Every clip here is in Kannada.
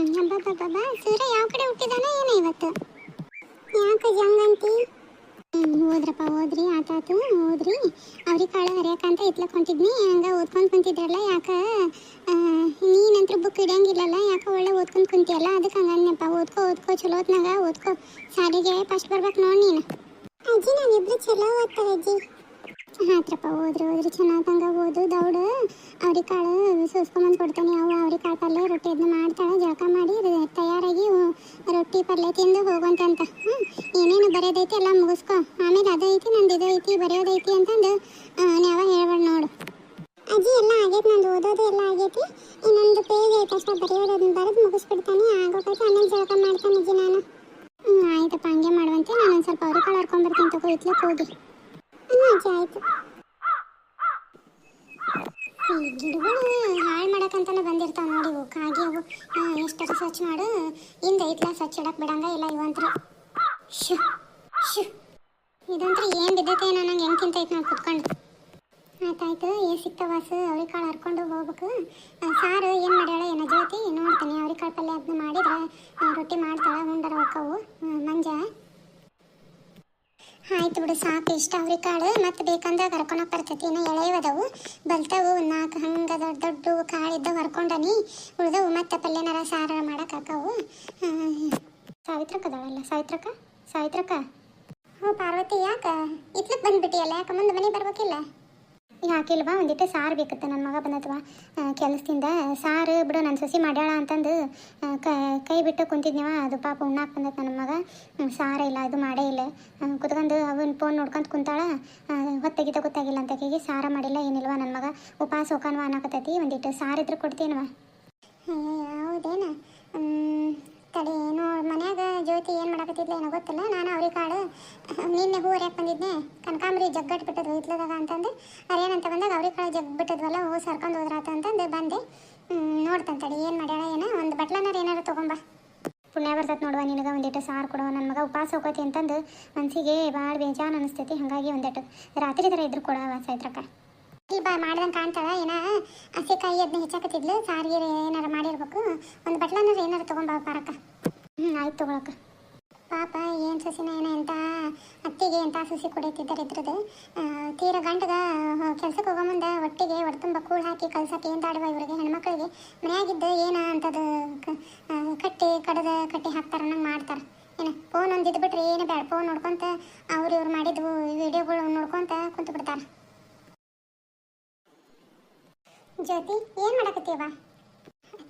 ಅಬ್ಬಬ್ಬಬ್ಬ ಸೂರ್ಯ ಯಾವ ಕಡೆ ಹುಟ್ಟಿದಾನೆ ಏನೋ ಇವತ್ತು. ಯಾಕೆ ಜಂಗಂತಿ? ಓದ್ರಪ್ಪ ಓದ್ರಿ ಆತಾತು ಓದ್ರಿ ಅವ್ರಿಗೆ ಕಾಳು ಹರಿಯಕಂತ ಇತ್ಲಕ್ ಹೊಂಟಿದ್ನಿ ಹಂಗ ಓದ್ಕೊಂಡ್ ಕುಂತಿದ್ರಲ್ಲ, ಯಾಕ ನೀನಂತ್ರ ಬುಕ್ ಇಡಂಗಿಲ್ಲಲ್ಲ, ಯಾಕ ಒಳ್ಳೆ ಓದ್ಕೊಂಡ್ ಕುಂತಿಯಲ್ಲ, ಅದಕ್ಕೆ ಹಂಗನ್ನಪ್ಪ ಓದ್ಕೋ ಓದ್ಕೋ, ಚಲೋ ಹೊತ್ನಾಗ ಓದ್ಕೋ. ಸಾರಿಗೆ ಫಸ್ಟ್ ಬರ್ಬೇಕು ನೋಡಿ ನೀನು. ಅಜ್ಜಿ ನಾನಿಬ್ರು ಚಲೋ ಓದ್ತಾರೆ ಅಜ್ಜಿ. ಹಾತ್ರಪ್ಪ, ಹೋದ್ರಿ ಹೋದ್ರಿ ಚೆನ್ನಾಗಂಗ ಓದು ದೌಡ. ಅವ್ರಿಗೆ ಕಾಳು ಸೋಸ್ಕೊಂಬಂದು ಕೊಡ್ತಾನೆ ಅವು ಅವ್ರಿಗೆ ಕಾಳು ಪಲ್ಯ, ರೊಟ್ಟಿ ಅದನ್ನ ಮಾಡ್ತಾಳೆ, ಜಳಕ ಮಾಡಿ ತಯಾರಾಗಿ ರೊಟ್ಟಿ, ಪಲ್ಯ ತಿಂದು ಹೋಗುವಂತಂತ ಹ್ಞೂ ಏನೇನು ಬರೆಯೋದೈತಿ ಎಲ್ಲ ಮುಗಿಸ್ಕೊ. ಆಮೇಲೆ ಅದೈತಿ, ನಂದು ಇದು ಐತಿ ಬರೆಯೋದೈತಿ ಅಂತಂದು ನಾವ ಹೇಳ್ಬೇಡ ನೋಡು. ಅಜ್ಜಿ, ಎಲ್ಲ ಆಗೈತೆ, ನಂದು ಓದೋದು ಎಲ್ಲ ಆಗೈತಿ. ಇನ್ನೊಂದು ಪೇಜ್ ಐತೆ ಅಷ್ಟೇ, ಬರೆಯೋದು ಅದನ್ನ ಬರೆದು ಮುಗಿಸ್ಬಿಡ್ತಾನೆ ಆಗೋಕೈತೆ ಆಮೇಲೆ ಜಳಕ ಮಾಡ್ತಾನೆ ಅಜ್ಜಿ ನಾನು. ಹ್ಞೂ ಆಯ್ತಪ್ಪ, ಹಂಗೆ ಮಾಡುವಂತೆ ನಾನು ಸ್ವಲ್ಪ ಅವ್ರಿಗೆ ಕಾಳು ಹರ್ಕೊಂಡ್ಬರ್ತೀನಿ ತಗೋ ಇತ್ಲಕ್ಕೆ ಹೋಗಿ. ಈ ಗಿಡಗಳು ಹಾಳು ಮಾಡಕ್ಕಂತಾನೆ ಬಂದಿರ್ತಾವ ನೋಡಿ ಇವು ಕಾಗಿ ಅವು ಎಷ್ಟರ ಸ್ವಚ್ಛ ಮಾಡು ಇಂದ ಐತ್ಲ ಸ್ವಚ್ಛ ಇಡಕ್ ಬಿಡಂಗ ಇಲ್ಲ ಇವಂತ್ರ ಶು ಶು ಇದಂತ್ರ ಏನ್ ಬಿದ್ದೈತೆ ಏನೋ ನಂಗೆ ಹೆಂಗ್ ತಿಂತೈತೆ ನಾನು ಕುತ್ಕೊಂಡು ಆಯ್ತಾಯ್ತು ಏ ಸಿಕ್ತವಾಸ ಅವ್ರಿಗೆ ಕಾಳು ಹರ್ಕೊಂಡು ಹೋಗ್ಬೇಕು ಸಾರು ಏನು ಮಾಡ್ಯಾಳ ಏನೋ ಜ್ಯೋತಿ ನೋಡ್ತಾನೆ ಅವ್ರಿಗೆ ಕಾಳು ಪಲ್ಯ ಅದನ್ನ ಮಾಡಿದ್ರೆ ರೊಟ್ಟಿ ಮಾಡ್ತಾಳೆ ಉಂಡರ ಹೋಕ್ಕವು ಮಂಜ ಆಯ್ತು ಬಿಡು, ಸಾಕು, ಇಷ್ಟ ಅವ್ರಿ ಕಾಳು, ಮತ್ತೆ ಬೇಕಂದಾಗ ಹರ್ಕೊಳಕ್ ಬರ್ತೈತಿ. ಇನ್ನು ಎಳೆಯವದವು ಬಲ್ತವು, ನಾಲ್ಕು ಹಂಗೆ ದೊಡ್ಡ ದೊಡ್ಡ ಕಾಳಿದ್ದ ಹರ್ಕೊಂಡನಿ ಉಳ್ದವು ಮತ್ತೆ ಪಲ್ಯನಾರ ಸಾರ ಮಾಡಕ್ ಹಾಕವು. ಸಾವಿತ್ರಕ್ಕ ಸಾವಿತ್ರಕ ಸಾವಿತ್ರಕ್ಕ? ಹ್ಞೂ ಪಾರ್ವತಿ, ಯಾಕ? ಇತ್ಲಕ್ ಬಂದ್ಬಿಟ್ಟಿಯಲ್ಲ, ಯಾಕೆ ಮುಂದೆ ಮನೆ ಬರ್ಬೇಕಿಲ್ಲ? ಯಾಕಿಲ್ವಾ ಒಂದಿಟ್ಟು ಸಾರು ಬೇಕಿತ್ತು ನನ್ನ ಮಗ ಬಂದತ್ವಾ ಕೆಲಸದಿಂದ. ಸಾರು ಬಿಡು ನನ್ನ ಸೊಸಿ ಮಾಡ್ಯಾಳ ಅಂತಂದು ಕ- ಬಿಟ್ಟು ಕುಂತಿದ್ನವ, ಅದು ಪಾಪ ಉಣ್ಣಾಕ್ ಬಂದತ್ ನನ್ನ ಮಗ. ಸಾರೇ ಇಲ್ಲ ಅದು ಮಾಡೇ ಇಲ್ಲ. ಕುತ್ಕೊಂಡು ಅವನ ಫೋನ್ ನೋಡ್ಕೊಂತ ಕುಂತಾಳ ಹೊತ್ತಾಗಿದ್ದ ಗೊತ್ತಾಗಿಲ್ಲ ಅಂತ ಕೇಗೆ ಸಾರ ಮಾಡಿಲ್ಲ, ಏನಿಲ್ವಾ ನನ್ನ ಮಗ? ಉಪವಾಸ ಹೋಕಾನ್ವ ಅನ್ನಕತ್ತೈತಿ ಒಂದಿಟ್ಟು ಸಾರು ಇದ್ರೆ ಕೊಡ್ತೀನವ? ಹೌದೇನ? ತಡಿ ನೋಡಿ ಮನ್ಯಾಗ ಜ್ಯೋತಿ ಏನು ಮಾಡಕತ್ತಿದ್ಲ ಏನೋ ಗೊತ್ತಿಲ್ಲ. ನಾನು ಅವ್ರಿಗೆ ಕಾಳು ನಿನ್ನೆ ಹೂ ಹರಿಯಕ್ಕೆ ಬಂದಿದ್ದೆ ಕನಕಾಂಬರಿ ಜಗ್ಗಟ್ಟು ಬಿಟ್ಟದ್ರು ಇತ್ಲದಾಗ ಅಂತಂದು. ಅದೇನಂತ ಬಂದಾಗ ಅವ್ರಿಗೆ ಕಾಳು ಜಗ್ ಬಿಟ್ಟದ್ವಲ್ಲ, ಹೂ ಸರ್ಕೊಂಡು ಹೋದ್ರಾತ ಅಂತಂದು ಬಂದೆ. ನೋಡ್ತಾನೆ ತಡಿ, ಏನು ಮಾಡ್ಯಾಳ ಏನೋ, ಒಂದು ಬಟ್ಲನಾರ ಏನಾರು ತೊಗೊಂಬ. ಪುಣ್ಯ ಬರ್ತೈತೆ ನೋಡುವ, ನಿನಗೆ ಒಂದಿಟ್ಟು ಸಾರು ಕೊಡುವ ನನ್ನ ಮಗ ಉಪವಾಸ ಹೋಗೋತಿ ಅಂತಂದು ಮನಸ್ಸಿಗೆ ಭಾಳ ಬೇಜಾನ್ ಅನಿಸ್ತೈತಿ, ಹಾಗಾಗಿ ಒಂದಿಟ್ಟು ರಾತ್ರಿ ಥರ ಇದ್ರು ಕೊಡವ ಸೈತ್ರಕ್ಕ ಇಲ್ಲಿ ಬಾ, ಮಾಡ್ದಂಗೆ ಕಾಣ್ತಾಳ, ಏನ ಹಸಿಕಾಯಿ ಅದನ್ನ ಹೆಚ್ಚಾಕತ್ತಿದ್ಲು ಸಾರಿಗೆ ಏನಾರು ಮಾಡಿರ್ಬೇಕು, ಒಂದು ಬಟ್ಲನಾರು ಏನಾರು ತೊಗೊಂಬ, ಪಾರಕ್ಕ. ಹ್ಞೂ ಆಯ್ತು ತಗೊಳಕ ಪಾಪ, ಏನು ಸಸಿನ ಏನ ಎಂತ ಅತ್ತಿಗೆ ಎಂತ ಸಸಿ ಕುಡಿಯುತ್ತಿದ್ದಾರೆ ಇದ್ರದ್ದು. ತೀರ ಗಂಡಗ ಕೆಲ್ಸಕ್ಕೆ ಹೋಗೋ ಮುಂದೆ ಒಟ್ಟಿಗೆ ಒಡ್ತುಂಬ ಕೂಳು ಹಾಕಿ ಕಲ್ಸಕ್ಕೆ ಏನು ತಾಡುವ ಇವರಿಗೆ ಹೆಣ್ಮಕ್ಳಿಗೆ. ಮನೆಯಾಗಿದ್ದು ಏನ ಅಂತದು ಕಟ್ಟಿ, ಕಡದ ಕಟ್ಟಿ ಹಾಕ್ತಾರ ನಂಗೆ ಮಾಡ್ತಾರೆ. ಏನು ಫೋನ್ ಒಂದು ಇದ್ಬಿಟ್ರೆ ಏನು ಬೇಡ ಫೋನ್ ನೋಡ್ಕೊಂತ ಅವ್ರು ಇವ್ರು ಮಾಡಿದ್ವು ವಿಡಿಯೋಗಳು ನೋಡ್ಕೊಂತ ಕುಂತು ಬಿಡ್ತಾರೆ ಜ್ಯೋತಿ, ಏನು ಮಾಡಕತ್ತೀವ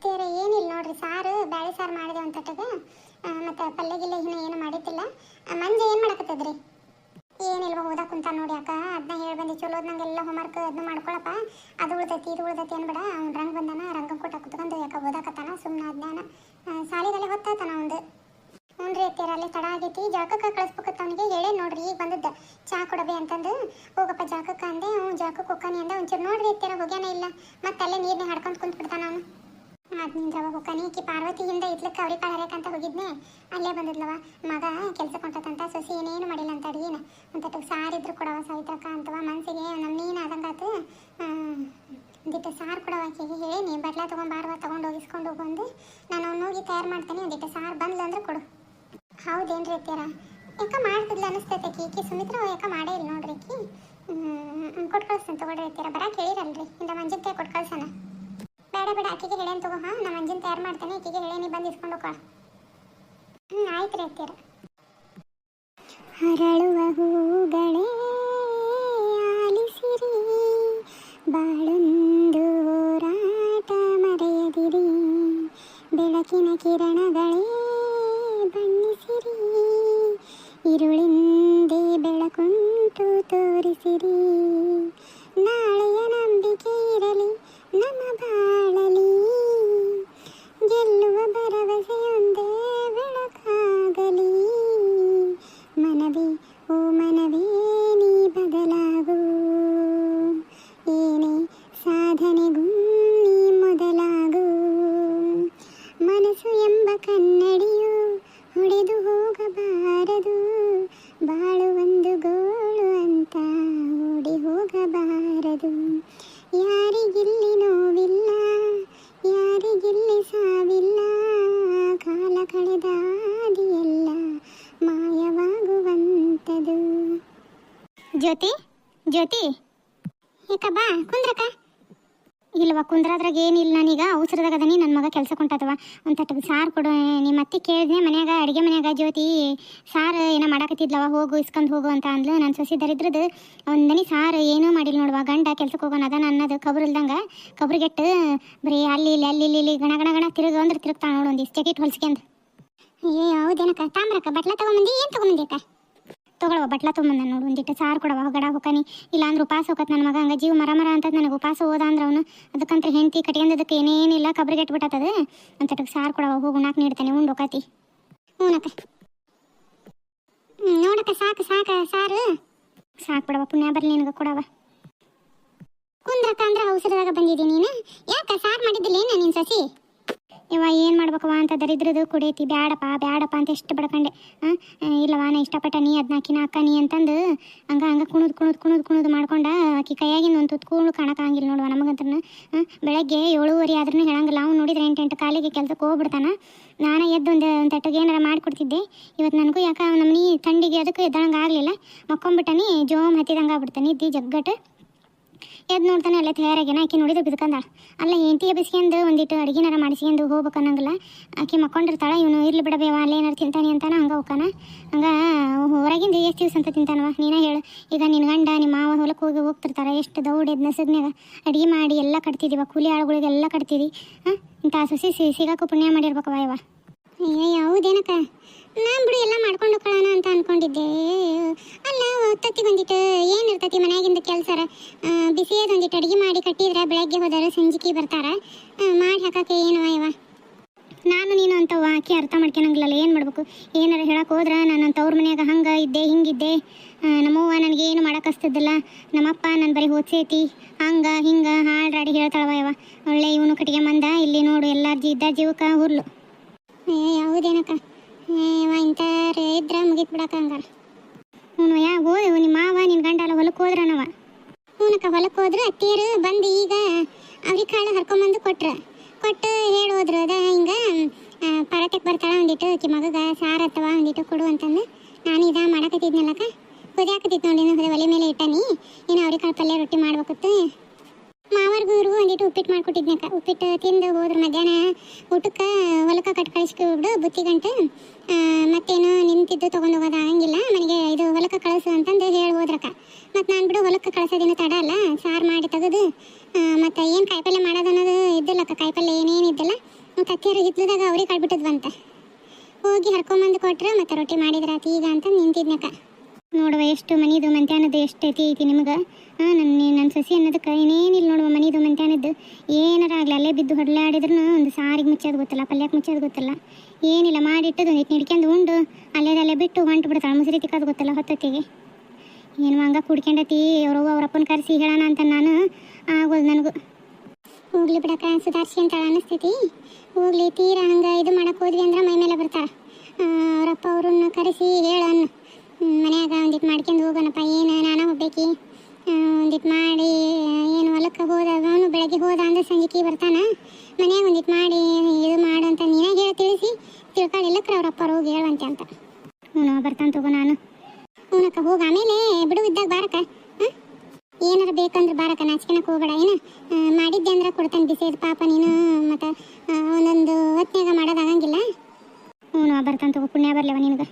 ಅತ್ತೇರ ಏನಿಲ್ಲ ನೋಡ್ರಿ, ಸಾರು, ಬ್ಯಾಳೆ ಸಾರು ಮಾಡಿದೆ ತಟ್ಟಗೆ ಮತ್ತು ಪಲ್ಯ ಗಿಲ್ಲ ಇನ್ನೂ ಏನು ಮಾಡಿದ್ದಿಲ್ಲ ಮಂಜೆ ಏನು ಮಾಡಕತ್ತದ್ರಿ? ಏನಿಲ್ವ ಓದಾ ಕುಂತ ನೋಡಿ ಅಕ್ಕ. ಅದನ್ನ ಹೇಳಿ ಬಂದು, ಚಲೋ ನಂಗೆಲ್ಲ ಹೋಮ್ವರ್ಕ್ ಅದನ್ನ ಮಾಡ್ಕೊಳಪ್ಪ. ಅದು ಉಳ್ದೈತಿ ಇದು ಉಳ್ದೈತಿ ಅನ್ಬೇಡ ಅವ್ನು ರಂಗ್ ಬಂದಾನ ರಂಗ ಕೊಟ್ಟ ಕುತ್ಕೊಂಡು ಯಾಕ ಓದಾಕತ್ತಾನ ಸುಮ್ಮನೆ ಅಜ್ಞಾನ ಸಾಲಿಗಲ್ಲಿ ಹೊತ್ತಾತನ ಒಂದು ಹ್ಞೂ ರೀ ಅಲ್ಲಿ ತಡ ಆಗೈತಿ. ಜಳಕಕ್ಕೆ ಕಳಿಸ್ಬೇಕತ್ತ ಅವನಿಗೆ ಹೇಳೇ ನೋಡ್ರಿ, ಈಗ ಬಂದದ್ದ. ಚಾ ಕೊಡಬೇ ಅಂತಂದು. ಹೋಗಪ್ಪ ಜಳಕಕ್ಕೆ ಅಂದೆ. ಹ್ಞೂ, ಜಳಕಕ್ಕೆ ಹೋಗ್ಕಾನೆ ಅಂದ. ಒಂಚೂರು ನೋಡ್ರಿ ಅತ್ತೀರ ಹೋಗ್ಯಾನ ಇಲ್ಲ. ಮತ್ತೆ ಅಲ್ಲೇ ನೀರನ್ನ ಹಾಡ್ಕೊಂಡು ಕುಂತ್ ಬಿಡ್ತಾನ ಅದ್ನಿಂದ ಹೋಗ್ಕಾನಿ ಈಕಿ ಪಾರ್ವತಿಯಿಂದ ಇತ್ಲಕ್ಕೆ ಅವ್ರಿಗೆ ಅಂತ ಹೋಗಿದ್ನೆ. ಅಲ್ಲೇ ಬಂದಿದ್ಲವ ಮಗ ಕೆಲಸ ಕೊಂಟತಂತ ಸೊಸಿ ಏನೇನು ಮಾಡಿಲ್ಲ ಅಂತ ಅಡಿಗೆನ. ಒಂದಟ್ಟು ಸಾರಿದ್ರು ಕೊಡವ ಸವಿತಕ್ಕ ಅಂತವ ಮನ್ಸಿಗೆ ನಮ್ಮ ನೀನು ಆದಂಗಾತು ಒಂದಿಟ್ಟು ಸಾರು ಕೊಡವ ಆಕೆಗೆ. ಹೇಳಿ, ನೀ ಬಟ್ಲ ತೊಗೊಂಬಾರ್ವ, ತೊಗೊಂಡು ಹೋಗಿಸ್ಕೊಂಡು ಹೋಗಂದು ನಾನು ಅವ್ನು ಹೋಗಿ ತಯಾರು ಮಾಡ್ತೇನೆ. ಒಂದಿಟ್ಟು ಸಾರು ಬಂದ್ಲು ಅಂದ್ರೆ ಕೊಡು. ಹೌದೇನ್ರಿ ಅತ್ತೀರ ಯಾಕೆ ಮಾಡ್ತಿದ್ಲ ಅನಿಸ್ತೈತೆ ಆಕಿ. ಈಕಿ ಸುಮಿತ್ರ ಯಾಕೆ ಮಾಡೇ ಇಲ್ಲ ನೋಡ್ರಿ ಆಕಿ. ಕೊಟ್ಟು ಕಳಿಸ್ತೇನೆ ತಗೊಳ್ರಿ ಅತ್ತೀರ ಬರಕ್ಕೆ ಹೇಳಿರಲ್ರಿ. ಇಂದ ಮಂಜಿತ್ತೆ ಕೊಟ್ಟು ಆಕಿಗೆ ಹೇಳೇನ್ ತಗೋ ಹಾಂ ನಾ ಮಂಜಿನ ತಯಾರು ಮಾಡ್ತೇನೆ ಆಕಿಗೆ ಹೇಳೇನಿ ಬಂದು ಇಸ್ಕೊಂಡು ಹೋಗ ಹ್ಞೂ ಆಯ್ತು ರೀ ಅತ್ತೀರ ಹರಳುವ ಹೂಗಳೇ ಆಲಿಸಿರಿ ಬಾಳೊಂದು ಹೋರಾಟ ಮರೆಯದಿರಿ ಬೆಳಕಿನ ಕಿರಣಗಳೇ ಬಣ್ಣಿಸಿರಿ ഇരുളിൻ്റെ ಬೆಳಕುಂಟು ತೋರಿಸಿರಿ ಕನ್ನಡಿಯು ಹೊಡೆದು ಹೋಗಬಾರದು. ಬಾಳು ಒಂದು ಗೋಳು ಅಂತ ಓಡಿ ಹೋಗಬಾರದು. ಯಾರಿಗಿಲ್ಲಿ ನೋವಿಲ್ಲ, ಯಾರಿಗಿಲ್ಲಿ ಸಾವಿಲ್ಲ. ಕಾಲ ಕಳೆದ ಹಾದಿಯೆಲ್ಲ ಮಾಯವಾಗುವಂಥದು. ಜ್ಯೋತಿ ಜ್ಯೋತಿ. ಏಕಬ್ಬಾ ಕುಂದ್ರಕ ಇಲ್ವ? ಕುಂದ್ರಾದ್ರಾಗ ಏನಿಲ್ಲ ನಾನೀಗ. ಅವಸರದಾಗ ಅದನಿ. ನನ್ನ ಮಗ ಕೆಲಸ ಕೊಂಟತವ ಒಂದು ಸಾರ್ ಸಾರು ಕೊಡು. ನಿಮ್ಮ ಅತ್ತೆ ಕೇಳಿದ್ನೆ ಮನ್ಯಾಗ, ಅಡುಗೆ ಮನ್ಯಾಗ, ಜ್ಯೋತಿ, ಸಾರು ಏನೋ ಮಾಡಾಕತ್ತಿದ್ಲವ, ಹೋಗು ಇಸ್ಕೊಂಡು ಹೋಗು ಅಂತ ಅಂದ್ಲು. ನಾನು ಸೊಸಿ ದರಿದ್ರದ್ದು ಒಂದನಿ ಸಾರು ಏನೂ ಮಾಡಿಲ್ಲ ನೋಡುವ. ಗಂಡ ಕೆಲ್ಸಕ್ಕೆ ಹೋಗೋಣ ಅದ ನನ್ನದು ಕಬ್ರು ಕಬ್ರಿಗೆಟ್ಟು ಬರೀ ಅಲ್ಲಿ, ಇಲ್ಲಿ ಅಲ್ಲಿ, ಇಲ್ಲಿ ಗಣ ಗಣ ಗಣ ತಿರುಗ ಅಂದ್ರೆ ತಿರುಗ್ತಾಳೆ ನೋಡು ಒಂದಿಷ್ಟು. ಜಕೆಟ್ ಹೊಲ್ಸ್ಕೊಂಡು ಏ, ಹೌದೇನಕ್ಕ? ತಾಮ್ರಕ್ಕ, ಬಟ್ಲ ತಗೊಂಡ್ಬಂದು ಏನು ತಗೊಂಬಂದಿ ಅಕ್ಕ? ತಗೊಳವ ಬಟ್ಲ ತೊಗೊಂಬಂದ ನೋಡು ಒಂದಿಟ್ಟು ಸಾರು ಕೊಡವ ಗಡ ಹೊಕ್ಕನಿ ಇಲ್ಲ ಅಂದ್ರೆ ಉಪಾಸ ಹೋಗತ್ ನನ್ನ ಮಗ ಹಂಗ ಜೀವ ಮರ ಮರ ಅಂತ ನನಗೆ ಉಪಾಸ ಹೋದ ಅಂದ್ರೆ ಅವನು ಅದಕ್ಕಂತ ಹೆಂಡತಿ ಕಟ್ಕೊಂಡದಕ್ಕೆ ಏನೇನಿಲ್ಲ ಕಬ್ರಿಗೆ ಇಟ್ಬಿಟ್ಟದ ಅಂತಟಕ್ಕೆ ಸಾರು ಕೊಡವ ಹೋಗು ನಾಕ್ ನೀಡ್ತಾನೆ ಉಂಡು ಹೋಗತಿ ಹ್ಞೂನಕ್ಕ ಹ್ಮ್, ನೋಡಕ್ಕ ಸಾಕು ಸಾಕ ಸಾರು. ಸಾಕು ಬಿಡವ ಪುಣ್ಯ ಬರಲಿ ನಿನಗೆ ಕೊಡವ. ಕುಂದ್ರಕ್ಕ ಅಂದ್ರೆ ಅವಸರದಾಗ ಬಂದಿದ್ದೀನಿ ನೀನು? ಯಾಕ ಸಾರು ಮಾಡಿದ್ದಿಲ್ಲ ಏನ ನಿನ್ ಸಸಿ? ಇವ ಏನು ಮಾಡ್ಬೇಕವ ಅಂತ ದರಿದ್ರದು ಕುಡಿಯತಿ ಬ್ಯಾಡಪ್ಪ ಬ್ಯಾಡಪ್ಪ ಅಂತ ಎಷ್ಟು ಬಡ್ಕಂಡೆ. ಇಲ್ಲವ ನಾ ಇಷ್ಟಪಟ್ಟ ನೀ ಅದನ್ನ ಹಾಕಿ ಅಕ್ಕ ನೀ ಅಂತಂದು ಹಂಗೆ ಹಂಗೆ ಕುಣುದು ಕುಣುದು ಕುಣುದು ಕುಣುದು ಮಾಡ್ಕೊಂಡ ಆಕಿ ಕೈಯಾಗಿಂದ ಒಂದು ತುತ್ಕೊಂಡು ಕಾಣಕ್ಕಾಗಿಲ್ಲ ನೋಡುವ ನಮಗಂತ್ರ ಬೆಳಗ್ಗೆ ಏಳುವರೆ ಆದ್ರೂ ಹೇಳಂಗಿಲ್ಲ. ಅವ್ನು ನೋಡಿದ್ರೆ ಎಂಟು ಎಂಟು ಕಾಲಿಗೆ ಕೆಲ್ಸಕ್ಕೆ ಹೋಗ್ಬಿಡ್ತಾನ. ನಾನು ಎದ್ದು ಒಂದು ಒಂದು ತಟ್ಟಿಗೆ ಏನಾರ ಮಾಡಿಕೊಡ್ತಿದ್ದೆ. ಇವತ್ತು ನನಗೂ ಯಾಕೆ ನಮ್ಮನಿ ಥಂಡಿಗೆ ಅದಕ್ಕೆ ಎದ್ದಳಂಗೆ ಆಗಲಿಲ್ಲ. ಮಕ್ಕೊಂಬಿಟ್ಟನಿ, ಜೋಮ್ ಹತ್ತಿದಂಗೆ ಆಗ್ಬಿಡ್ತಾನೆ, ಇದ್ದಿ ಜಗ್ಗಟ್ಟು. ಎದ್ದು ನೋಡ್ತಾನೆ, ಅಲ್ಲೇ ತಯಾರಾಗ್ಯಾನ. ಆಕೆ ನೋಡಿದ್ರೆ ಬಿದ್ಕಂದಾಳ. ಅಲ್ಲ ಹೆಂಡತಿ ಬಿಸ್ಕೊಂಡು ಒಂದಿಟ್ಟು ಅಡುಗೆನಾರ ಮಾಡಿಸ್ಕೊಂಡು ಹೋಗ್ಬೇಕು ಅನ್ನಂಗಿಲ್ಲ ಆಕೆ ಮಕ್ಕೊಂಡಿರ್ತಾಳೆ, ಇವನು ಇರ್ಲಿ ಬಿಡಬೇವ ಅಲ್ಲೇ ಏನಾರು ತಿಂತಾನೆ ಅಂತಾನ, ಹಂಗೆ ಹೋಗ್ಕಾನ? ಹಂಗೆ ಹೊರಗಿಂದ ಎಷ್ಟು ದಿವಸ ಅಂತ ತಿಂತಾನವ ನೀನ ಹೇಳು. ಈಗ ನಿನ್ನ ಗಂಡ, ನಿಮ್ಮ ಮಾವ ಹೊಲಕ್ಕೆ ಹೋಗಿ ಹೋಗ್ತಿರ್ತಾರೆ, ಎಷ್ಟು ದೌಡ್ ನಸಗ್ನಾಗ ಅಡುಗೆ ಮಾಡಿ ಎಲ್ಲ ಕಟ್ತಿದ್ದೀವ ಕೂಲಿ ಆಳುಗಳಿಗೆಲ್ಲ ಕಟ್ತೀವಿ ಹಾಂ? ಇಂಥ ಸೊಸಿ ಸಿಗಾಕು ಪುಣ್ಯ ಮಾಡಿರ್ಬೇಕವ ಇವ ಏ ಹೌದೇನಕ್ಕ? ನಾನ್ ಬಿಡು, ಎಲ್ಲ ಮಾಡ್ಕೊಂಡು ಹೋಗೋಣ ಅಂತ ಅನ್ಕೊಂಡಿದ್ದೆ. ಅಲ್ಲ ತತ್ತಿ ಏನು ಇರ್ತೈತಿ ಮನ್ಯಾಗಿಂದ ಕೆಲಸರ? ಬಿಸಿಯದ ಒಂದಿಟ್ಟು ಅಡಿಗೆ ಮಾಡಿ ಕಟ್ಟಿದ್ರೆ ಬೆಳಗ್ಗೆ ಹೋದಾರ ಸಂಜಿಕೆ ಬರ್ತಾರ. ಮಾಡಿ ಹಾಕಕ್ಕೆ ಏನು ಇವ ನಾನು ನೀನು ಅಂತ ಆಕೆ ಅರ್ಥ ಮಾಡ್ಕೊಳಂಗಿಲ್ಲ ಏನು ಮಾಡ್ಬೇಕು? ಏನಾರ ಹೇಳಕ್ಕೆ ಹೋದ್ರೆ ನಾನು ಅಂತ ಅವ್ರ ಮನ್ಯಾಗ ಹಂಗೆ ಇದ್ದೆ, ಹಿಂಗಿದ್ದೆ. ನಮ್ಮವ್ವ ನನಗೆ ಏನು ಮಾಡೋಕ್ಕಿಸ್ತಿದ್ದಿಲ್ಲ ನಮ್ಮಪ್ಪ ನನ್ನ ಬರೀ ಓದ್ಸೈತಿ. ಹಂಗೆ, ಹಿಂಗೆ ಹಾಡ್ರಾಡಿ ಹೇಳ್ತಾಳವ ಯವ ಒಳ್ಳೆ ಇವನು ಕಟ್ಟಿಗೆ ಮಂದ, ಇಲ್ಲಿ ನೋಡು, ಎಲ್ಲ ಇದ್ದ ಜೀವಕ್ಕೆ ಹುರ್ಲು. ಏ ಇಂಥ ಇದ್ರೆ ಮುಗಿತ್ ಬಿಡಕ್ಕ ಹ್ಞೂ ಯಾ ಹೋದ ನಿಮ್ಮ ಮಾವ ನಿನ್ನ ಗಂಡ ಎಲ್ಲ ಹೊಲಕ್ಕೆ ಹೋದ್ರನವ. ಹೂನಕ್ಕ ಹೊಲಕ್ಕೆ ಹೋದ್ರ ಅತ್ತಿಯರು ಬಂದು ಈಗ ಅವ್ರಿಗೆ ಕಾಳು ಹರ್ಕೊಂಬಂದು ಕೊಟ್ರ. ಕೊಟ್ಟು ಹೇಳಿ ಹೋದ್ರು ಅದ ಹಿಂಗೆ ಪರಟಕ್ಕೆ ಬರ್ತಾಳ ಒಂದಿಟ್ಟು, ಆಕಿ ಮಗಗ ಸಾರು ಅಥವಾ ಒಂದಿಟ್ಟು ಕೊಡು ಅಂತಂದು. ನಾನು ಇದ ಮಾಡಕತ್ತಿದ್ನಲ್ಲಕ್ಕ. ಕುದಿಯಾಕತ್ತಿತ್ತು ನೋಡಿ ಒಲೆ ಮೇಲೆ ಇಟ್ಟನಿ ನೀನು ಅವ್ರಿಗೆ ಕಾಳು ಪಲ್ಯ ರೊಟ್ಟಿ ಮಾಡ್ಬೇಕಿತ್ತು ಮಾವರ್ಗೂ ಇವ್ರಿಗೂ ಒಂದಿಟ್ಟು ಉಪ್ಪಿಟ್ಟು ಮಾಡ್ಕೊಟ್ಟಿದ್ನಕ್ಕ ಉಪ್ಪಿಟ್ಟು ತಿಂದು ಹೋದ್ರು ಮಧ್ಯಾಹ್ನ. ಊಟಕ್ಕೆ ಹೊಲಕ್ಕೆ ಕಟ್ ಕಳಿಸ್ಕೊಬಿಡು ಬುತ್ತಿಗಂಟು. ಮತ್ತೇನು ನಿಂತಿದ್ದು ತೊಗೊಂಡು ಹೋಗೋದು ಆಗಂಗಿಲ್ಲ. ನನಗೆ ಇದು ಹೊಲಕ್ಕೆ ಕಳಿಸು ಅಂತಂದು ಹೇಳಿ ಹೋದ್ರಕ್ಕ ಮತ್ತು ನಾನು ಬಿಡು ಹೊಲಕ್ಕೆ ಕಳ್ಸೋದೇನು ತಡ ಅಲ್ಲ. ಸಾರು ಮಾಡಿ ತೆಗೆದು. ಮತ್ತು ಏನು ಕಾಯಿಪಲ್ಯ ಮಾಡೋದು ಅನ್ನೋದು ಇದ್ದಿಲ್ಲಕ್ಕ ಕಾಯಿಪಲ್ಯ ಏನೇನು ಇದ್ದಿಲ್ಲ. ಮತ್ತು ಅತ್ತಿಯರು ಹಿತ್ಲದಾಗ ಅವ್ರಿಗೆ ಕಳ್ಬಿಟ್ಟಿದ್ವಂತ. ಹೋಗಿ ಹರ್ಕೊಂಬಂದು ಕೊಟ್ರು, ಮತ್ತು ರೊಟ್ಟಿ ಮಾಡಿದ್ರಾತು ಈಗ ಅಂತ ನಿಂತಿದ್ನಕ್ಕ ನೋಡುವ ಎಷ್ಟು ಮನಿದು ಮಂತ್ಯಾನದ್ದು ಎಷ್ಟು ಐತಿ ಐತಿ ನಿಮ್ಗೆ ಹಾಂ ನನ್ನ ನನ್ನ ಸಸಿ ಅನ್ನೋದಕ್ಕೆ ಏನೇನಿಲ್ಲ ನೋಡುವ ಮನಿದು ಮಂತ್ಯಾನದ್ದು. ಏನಾರ ಆಗಲಿ ಅಲ್ಲೇ ಬಿದ್ದು ಹೊಡ್ಲಾಡಿದ್ರು ಒಂದು ಸಾರಿಗೆ ಮುಚ್ಚೋದು ಗೊತ್ತಲ್ಲ ಪಲ್ಯಕ್ಕೆ ಮುಚ್ಚೋದು ಗೊತ್ತಲ್ಲ. ಏನಿಲ್ಲ ಮಾಡಿಟ್ಟದು ಒಂದಿಟ್ಟು ನಿಡ್ಕೊಂಡು ಉಂಡು. ಅಲ್ಲೇದಲ್ಲೇ ಬಿಟ್ಟು ಹೊಂಟು ಬಿಡ್ತಾಳೆ, ಮುಸುರಿ ತಿಕ್ಕೋದು ಗೊತ್ತಲ್ಲ ಹೊತ್ತೊತ್ತಿಗೆ. ಏನು ಹಂಗ ಕುಡ್ಕೊಂಡತಿ, ಅವ್ರವ್ವ ಅವ್ರ ಅಪ್ಪನ ಕರೆಸಿ ಹೇಳೋಣ ಅಂತ ನಾನು ಆಗೋದು ನನಗೂ. ಹೋಗ್ಲಿ ಬಿಡಕ್ಕ, ಸುಧಾರಿಸಿ ಅಂತ ಅನ್ನಿಸ್ತೈತಿ ಹೋಗ್ಲಿ, ತೀರಾ ಹಂಗೆ ಇದು ಮಾಡೋಕೆ ಹೋದ್ವಿ ಅಂದ್ರೆ ಮೈ ಮೇಲೆ ಬರ್ತಾಳೆ ಅವರಪ್ಪ ಅವ್ರನ್ನ ಕರೆಸಿ ಹೇಳನ್ನು ಮನ್ಯಾಗ ಒಂದಿಟ್ಟು ಮಾಡ್ಕೊಂಡು ಹೋಗೋಣಪ್ಪ, ಏನು ನಾನು ಹೋಗ್ಬೇಕಿ ಒಂದಿಟ್ಟು ಮಾಡಿ, ಏನು ಹೊಲಕ್ಕೆ ಹೋದಾಗ ಅವನು ಬೆಳಗ್ಗೆ ಹೋದ ಅಂದ್ರೆ ಸಂಜಿಕೆ ಬರ್ತಾನ. ಮನ್ಯಾಗ ಒಂದಿಟ್ಟು ಮಾಡಿ, ಇದು ಮಾಡು ಅಂತ ನೀನೇ ಹೇಳಿ ತಿಳಿಸಿ ತಿಳ್ಕೊಳ್ಳಿಲ್ಲಕ್ರ ಅವ್ರಪ್ಪ ಅವ್ರು ಹೋಗಿ ಹೇಳುವಂತೆ ಅಂತ. ಹ್ಞೂ ಬರ್ತಾನೆ ತಗೋ ನಾನು. ಹೂನಕ್ಕ, ಹೋಗಿ ಆಮೇಲೆ ಬಿಡು ಇದ್ದಾಗ ಬಾರಕ ಹ? ಏನಾರ ಬೇಕಂದ್ರೆ ಬಾರಕ್ಕ ನಾಚಿಕೆನಕ್ಕೆ ಹೋಗಬೇಡ, ಏನು? ಮಾಡಿದ್ದೆ ಅಂದ್ರೆ ಕೊಡ್ತಾನೆ, ಬಿಸಿದ ಪಾಪ ನೀನು, ಮತ್ತು ಒಂದೊಂದು ಹೊತ್ತಿನಾಗ ಮಾಡೋದಾಗಂಗಿಲ್ಲ ಹ್ಞೂ ಬರ್ತಾನೆ ತಗೋ, ಪುಣ್ಯ ಬರಲವ ನಿನಗೆ.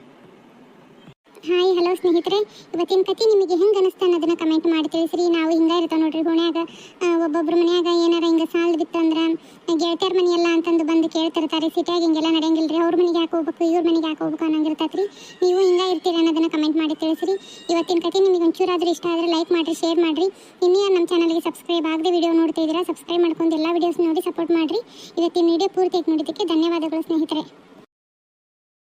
ಹಾಯ್ ಹಲೋ ಸ್ನೇಹಿತರೆ. ಇವತ್ತಿನ ಕತೆ ನಿಮಗೆ ಹೆಂಗೆ ಅನಿಸ್ತಾ ಅನ್ನೋದನ್ನ ಕಮೆಂಟ್ ಮಾಡಿ ತಿಳಿಸ್ರಿ. ನಾವು ಹಿಂಗೆ ಇರ್ತಾವೆ ನೋಡ್ರಿ ಗುಣ್ಯಾಗ. ಒಬ್ಬೊಬ್ರು ಮನ್ಯಾಗ ಏನಾರ ಹಿಂಗೆ ಸಾಲದು ಬಿತ್ತಂದ್ರೆ ಗೆಳತಿಯರ ಮನೆ ಎಲ್ಲ ಅಂತಂದು ಬಂದು ಕೇಳ್ತಿರ್ತಾರೆ. ಸಿಟಿಯಾಗ ಹಿಂಗೆಲ್ಲ ನಡೆಯಂಗಿಲ್ಲ ರೀ ಅವ್ರ ಮನೆಗೆ ಯಾಕೆ ಹೋಗ್ಬೇಕು? ಇವ್ರ ಮನೆಗೆ ಯಾಕೆ ಹೋಗ್ಬೇಕು ಅನ್ನಂಗಿರ್ತೈತೆ ನೀವು ಹಿಂಗೆ ಇರ್ತೀರಿ ಅನ್ನೋದನ್ನ ಕಮೆಂಟ್ ಮಾಡಿ ತಿಳಿಸ್ರಿ. ಇವತ್ತಿನ ಕತೆ ನಿಮಗೆ ಒಂಚೂರಾದ್ರೂ ಇಷ್ಟ ಆದರೆ ಲೈಕ್ ಮಾಡಿರಿ ಶೇರ್ ಮಾಡಿರಿ. ಇನ್ನೇ ನಮ್ಮ ಚಾನಲ್ಗೆ ಸಬ್ಸ್ಕ್ರೈಬ್ ಆಗದೆ ವಿಡಿಯೋ ನೋಡ್ತಾ ಇದ್ದೀರಾ ಸಬ್ಸ್ಕ್ರೈಬ್ ಮಾಡ್ಕೊಂಡು ಎಲ್ಲ ವಿಡಿಯೋಸ್ ನೋಡಿ ಸಪೋರ್ಟ್ ಮಾಡಿರಿ. ಇವತ್ತಿನ ವಿಡಿಯೋ ಪೂರ್ತಿ ನೋಡಿದ್ದಕ್ಕೆ ಧನ್ಯವಾದಗಳು ಸ್ನೇಹಿತರೆ.